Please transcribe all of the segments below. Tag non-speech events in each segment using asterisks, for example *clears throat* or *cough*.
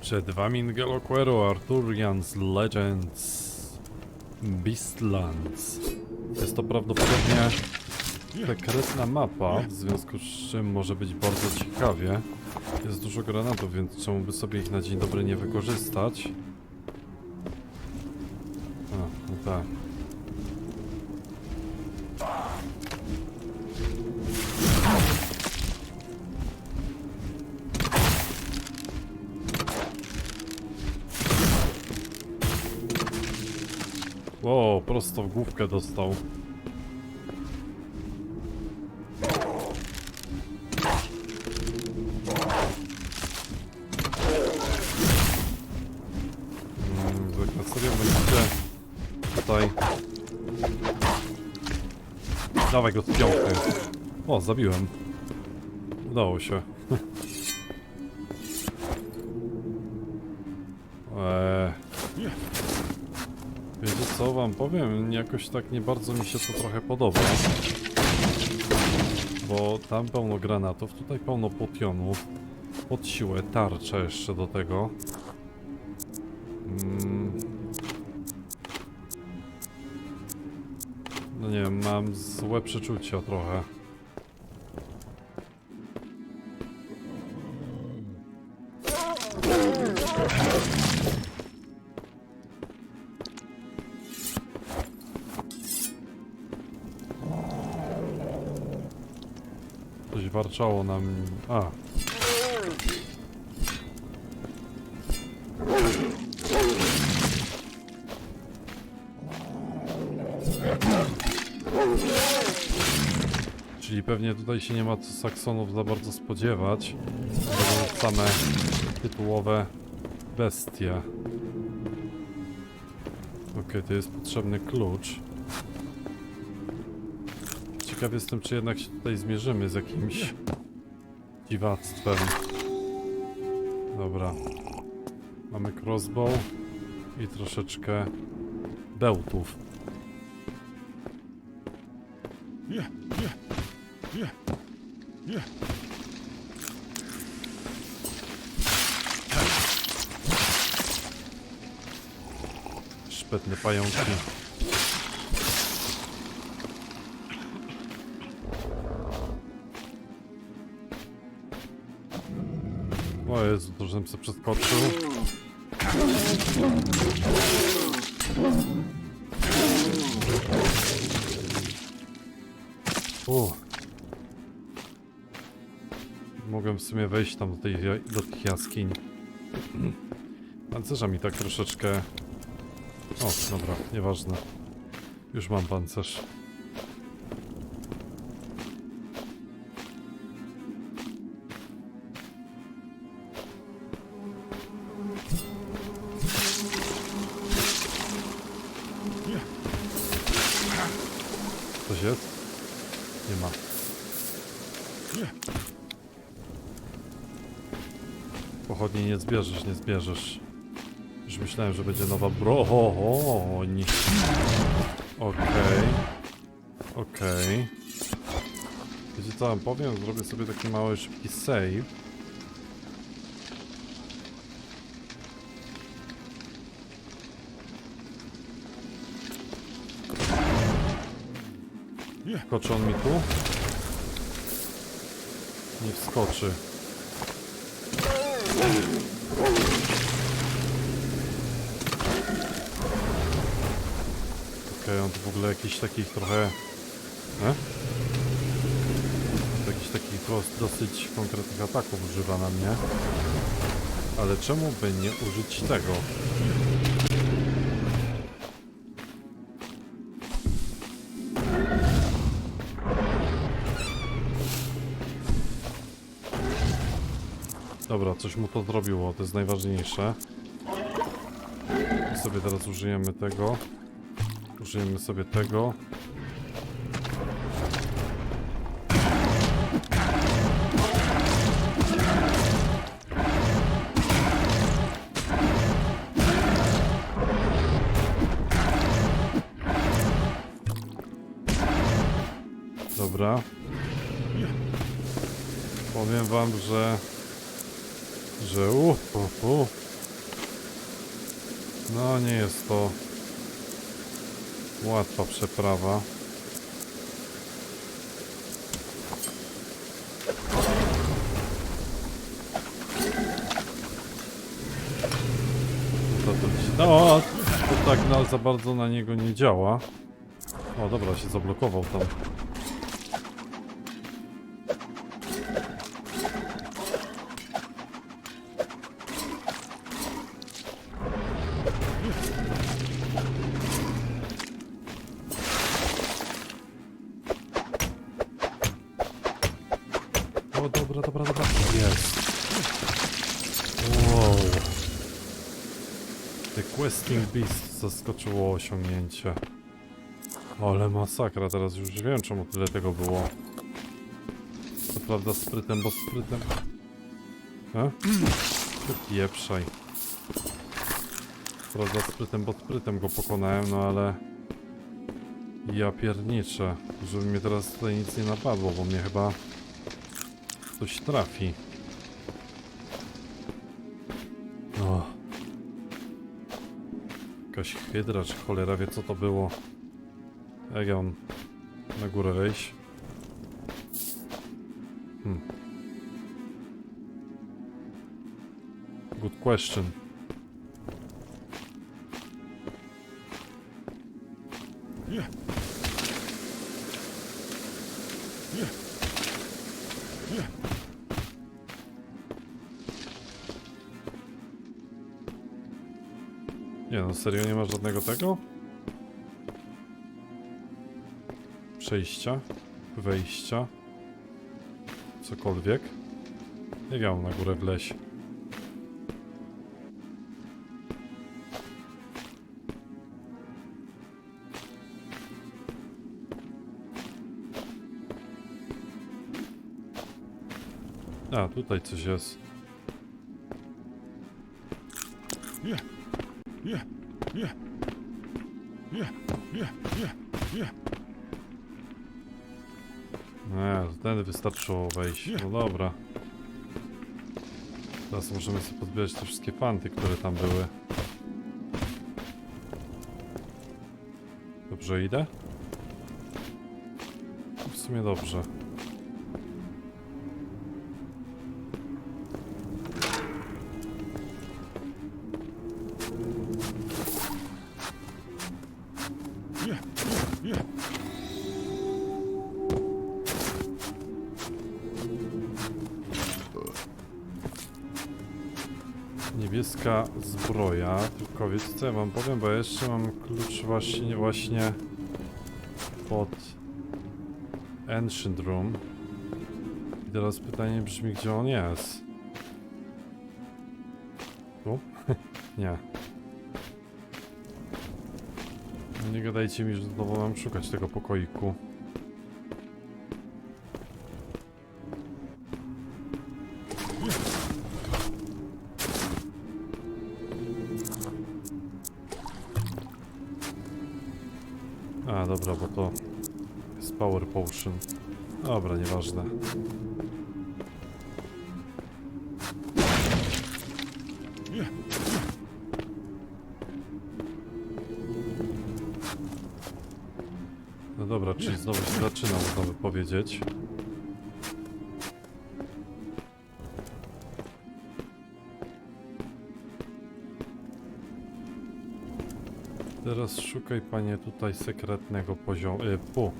Przed wami Ngeloquero Arturians Legends Beastlands. Jest to prawdopodobnie sekretna mapa, w związku z czym może być bardzo ciekawie. Jest dużo granatów, więc czemu by sobie ich na dzień dobry nie wykorzystać? A, no tak. Prosto w główkę dostał. Mm, tak serio będziecie tutaj... Dawaj go z piąchy. O, zabiłem. Udało się. Powiem? Jakoś tak nie bardzo mi się to trochę podoba. Bo tam pełno granatów, tutaj pełno potionów. Pod siłę, tarcze jeszcze do tego. Mm. No nie wiem, mam złe przeczucia trochę. Coś warczało nam... A. Czyli pewnie tutaj się nie ma co Saksonów za bardzo spodziewać. Będą same tytułowe bestie. Okej, to jest potrzebny klucz. Ciekaw jestem, czy jednak się tutaj zmierzymy z jakimś dziwactwem. Dobra. Mamy crossbow i troszeczkę bełtów. Szpetne pająki. Jezu, żebym sobie przeskoczył. U. Mogłem w sumie wejść tam do, tej, do tych jaskiń. Pancerza mi tak troszeczkę... O, dobra, nieważne. Już mam pancerz. Pochodni nie zbierzesz, nie zbierzesz. Już myślałem, że będzie nowa broń. Okej. Okej. Wiecie co wam powiem? Zrobię sobie taki mały, szybki save. Wskoczy on mi tu? Nie wskoczy. Okej, on tu w ogóle jakiś takich trochę... E? Jakiś takich dos- dosyć konkretnych ataków używa na mnie. Ale czemu by nie użyć tego? Coś mu to zrobiło, to jest najważniejsze. I sobie teraz użyjemy tego. Użyjemy sobie tego. Dobra. Powiem wam, że... Że u, u, u, No nie jest to łatwa przeprawa. No, to tak na, za bardzo na niego nie działa. O dobra, się zablokował tam. Dobra, dobra, dobra. Jest. Wow. The Questing Beast zaskoczyło osiągnięcie. Ale masakra, teraz już wiem czemu tyle tego było. Co prawda sprytem, bo sprytem... E? Ty Pieprzaj. Co Prawda sprytem, bo sprytem go pokonałem, no ale... Ja pierniczę, żeby mnie teraz tutaj nic nie napadło, bo mnie chyba... Coś trafi. O. Jakaś hydra czy cholera wie co to było. Jak ja na górę wejść? Hmm. Good question. No, serio nie ma żadnego tego? Przejścia, wejścia, cokolwiek. Ja mam na górę wleźć? A, tutaj coś jest. Nie, ten wystarczyło wejść. No dobra. Teraz możemy sobie pozbierać te wszystkie fanty, które tam były. Dobrze idę? W sumie dobrze. Wiecie co ja wam powiem, bo jeszcze mam klucz właśnie, właśnie pod Ancient Room. I teraz pytanie brzmi, gdzie on jest? Tu? *laughs* nie. No nie gadajcie mi, że znowu mam szukać tego pokoiku. Power Potion. Dobra, nieważne. No dobra, czyli znowu się zaczyna, można by powiedzieć. Teraz szukaj panie tutaj sekretnego poziomu, y, pu,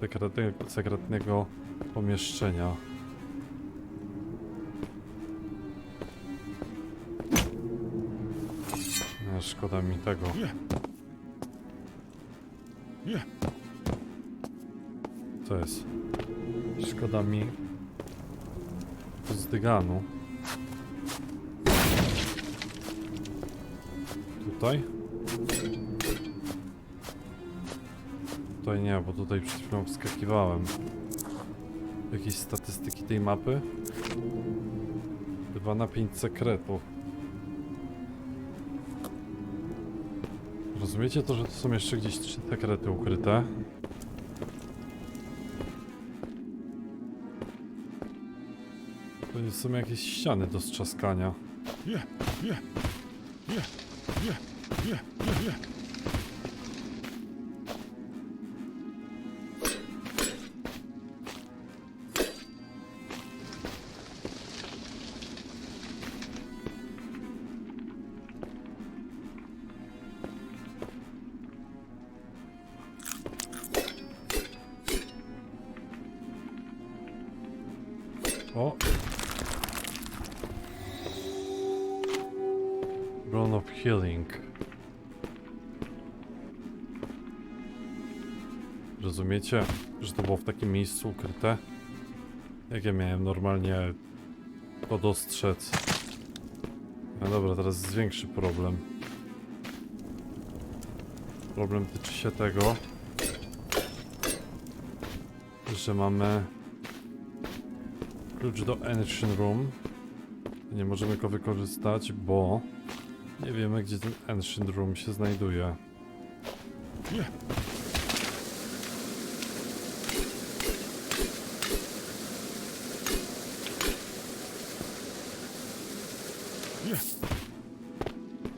sekretnego, sekretnego pomieszczenia. No, szkoda mi tego. Co jest? Szkoda mi zdyganu. Tutaj? Tutaj nie, bo tutaj przed chwilą wskakiwałem. Jakieś statystyki tej mapy? 2 na 5 sekretów. Rozumiecie to, że to są jeszcze gdzieś trzy sekrety ukryte? To nie są jakieś ściany do strzaskania. O! Run of Healing. Rozumiecie, że to było w takim miejscu ukryte? Jak ja miałem normalnie to dostrzec? No dobra, teraz jest większy problem. Problem tyczy się tego, że mamy klucz do Ancient Room. Nie możemy go wykorzystać, bo nie wiemy, gdzie ten Ancient Room się znajduje.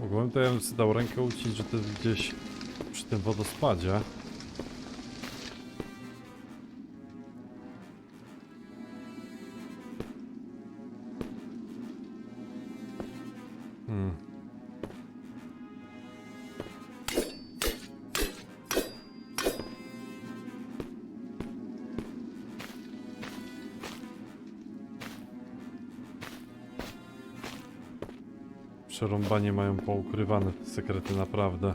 Mogłem to ja bym sobie dał rękę ucić, że to jest gdzieś przy tym wodospadzie. Przerąbanie mają poukrywane te sekrety naprawdę.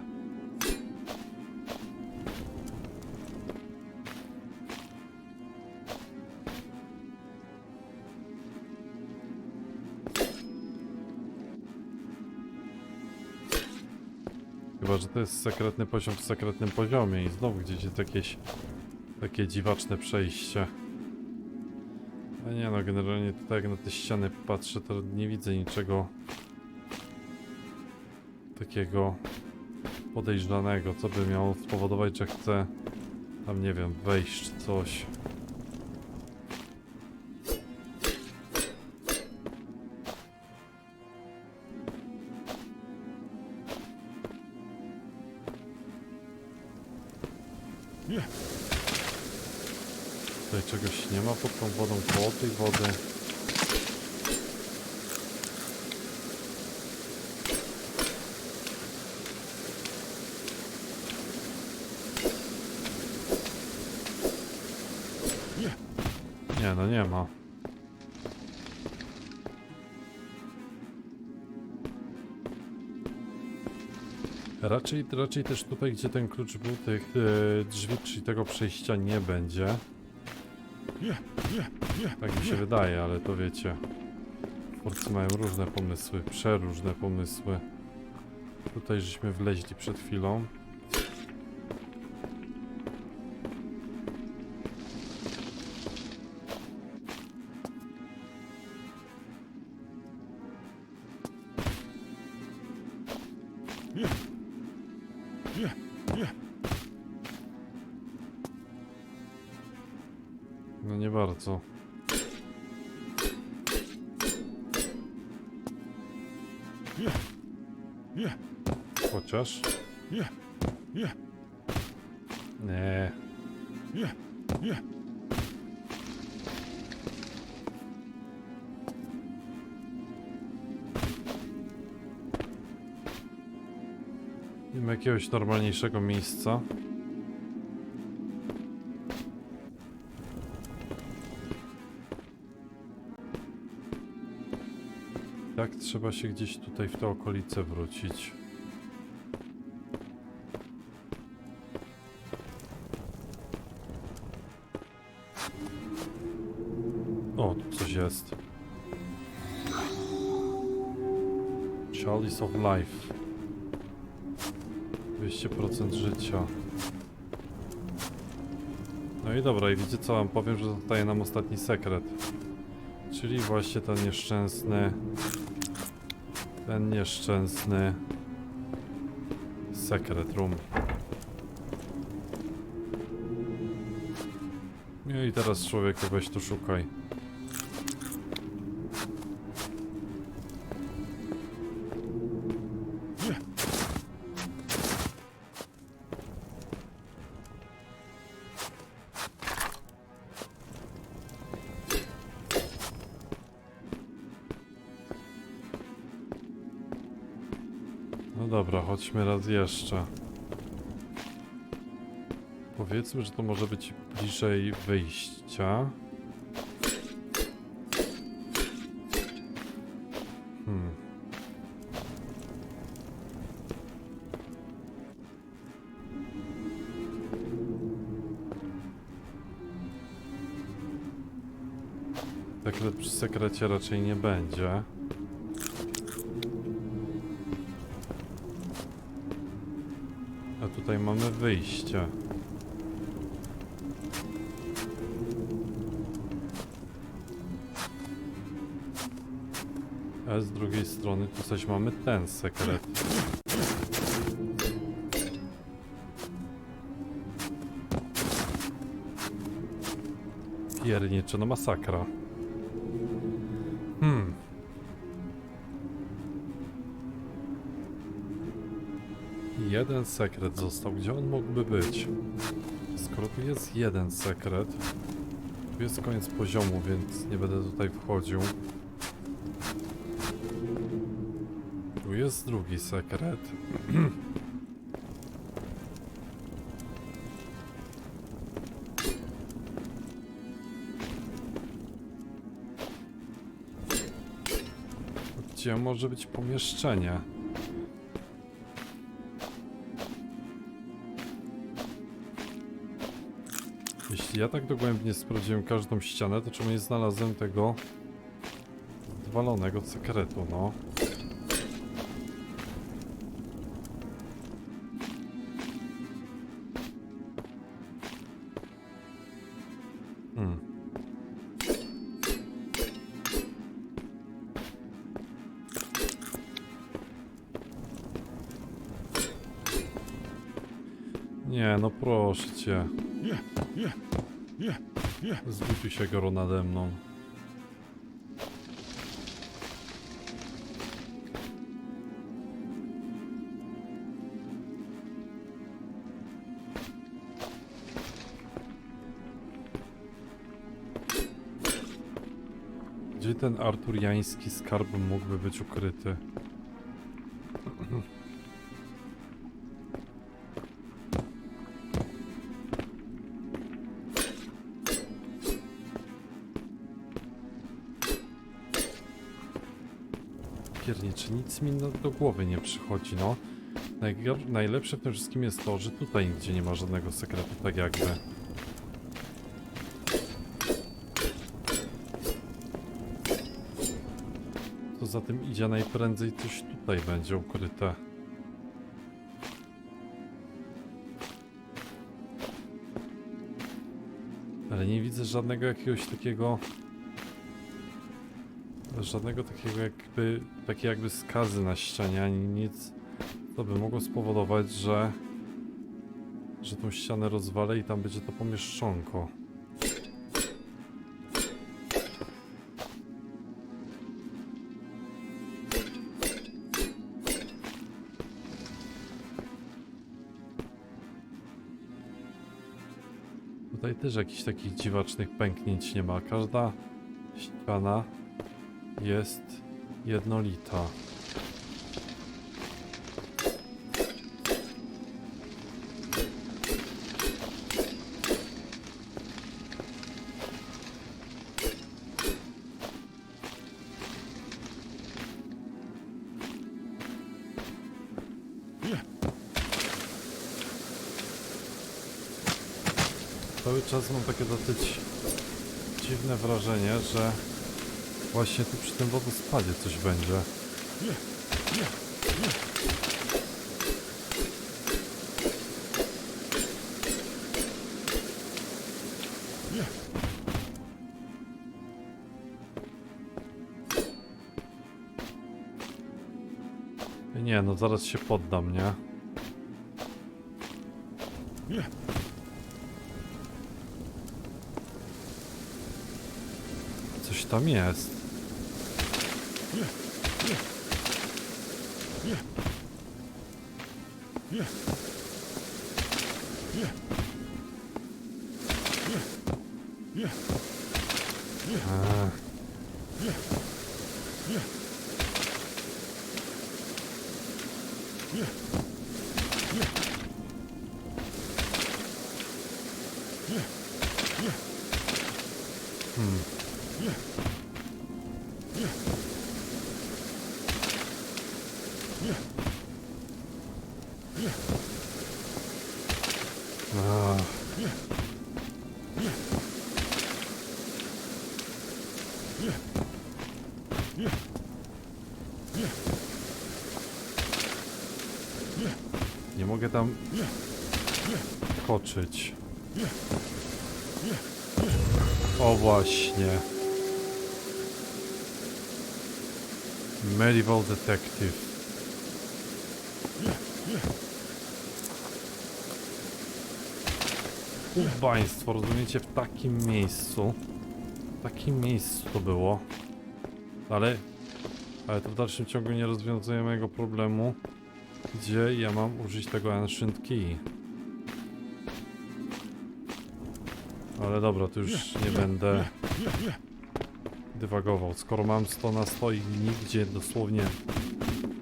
Chyba, że to jest sekretny poziom w sekretnym poziomie i znowu gdzieś jest jakieś takie dziwaczne przejście. A nie no, generalnie tutaj jak na te ściany patrzę, to nie widzę niczego takiego podejrzanego, co by miało spowodować, że chcę tam, nie wiem, wejść czy coś. Tutaj czegoś nie ma pod tą wodą, koło tej wody. Raczej, raczej też tutaj, gdzie ten klucz był, tych e, drzwi, czyli tego przejścia nie będzie. Tak mi się wydaje, ale to wiecie. Twórcy mają różne pomysły, przeróżne pomysły. Tutaj żeśmy wleźli przed chwilą. Chociaż. Nie. Nie ma jakiegoś normalniejszego miejsca. Tak, trzeba się gdzieś tutaj w te okolice wrócić. Jest. Chalice of Life. 200% życia. No i dobra, i wiecie co wam powiem, że zostaje nam ostatni sekret. Czyli właśnie ten nieszczęsny... Ten nieszczęsny... Secret room. No i teraz człowieku weź tu szukaj. No dobra, chodźmy raz jeszcze. Powiedzmy, że to może być bliżej wyjścia. Hmm. Sekret przy sekrecie raczej nie będzie. Wyjście. A z drugiej strony tu coś mamy ten sekret. Pierniczy, no masakra. Jeden sekret został. Gdzie on mógłby być? Skoro tu jest jeden sekret, tu jest koniec poziomu, więc nie będę tutaj wchodził. Tu jest drugi sekret. *clears throat* Gdzie może być pomieszczenie? Ja tak dogłębnie sprawdziłem każdą ścianę, to czemu nie znalazłem tego zwalonego sekretu, no? Hmm. Nie, no proszę cię. Zbutuj się goro nade mną. Gdzie ten arturiański skarb mógłby być ukryty? Nic mi do, do głowy nie przychodzi, no. Najlepsze w tym wszystkim jest to, że tutaj nigdzie nie ma żadnego sekretu, tak jakby. To za tym idzie najprędzej coś tutaj będzie ukryte. Ale nie widzę żadnego jakiegoś takiego żadnego takiego jakby, takiej jakby skazy na ścianie, ani nic, co by mogło spowodować, że że tą ścianę rozwalę i tam będzie to pomieszczonko. Tutaj też jakichś takich dziwacznych pęknięć nie ma. Każda ściana jest jednolita. Cały czas mam takie dosyć dziwne wrażenie, że właśnie tu przy tym wodospadzie coś będzie. Nie, no, zaraz się poddam, nie. Coś tam jest. Nie. Nie. Nie mogę tam koczyć. O właśnie. Medieval Detective. Yeah. Yeah. Ubaństwo, rozumiecie, w takim miejscu. W takim miejscu to było. Ale... Ale to w dalszym ciągu nie rozwiązuje mojego problemu. Gdzie ja mam użyć tego Ancient Key? Ale dobra, to już nie będę dywagował. Skoro mam 100 na 100 i nigdzie dosłownie...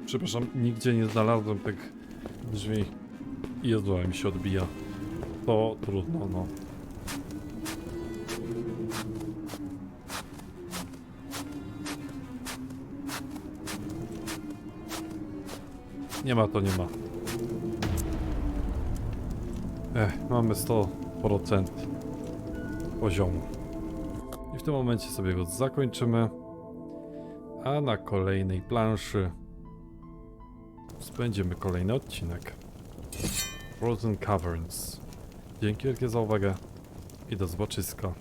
Przepraszam, nigdzie nie znalazłem tych drzwi. Jezu, mi się odbija. To trudno, no. Nie ma to, nie ma. Ech, mamy 100% poziomu. I w tym momencie sobie go zakończymy. A na kolejnej planszy spędzimy kolejny odcinek. Frozen Caverns. Dzięki wielkie za uwagę i do zobaczyska.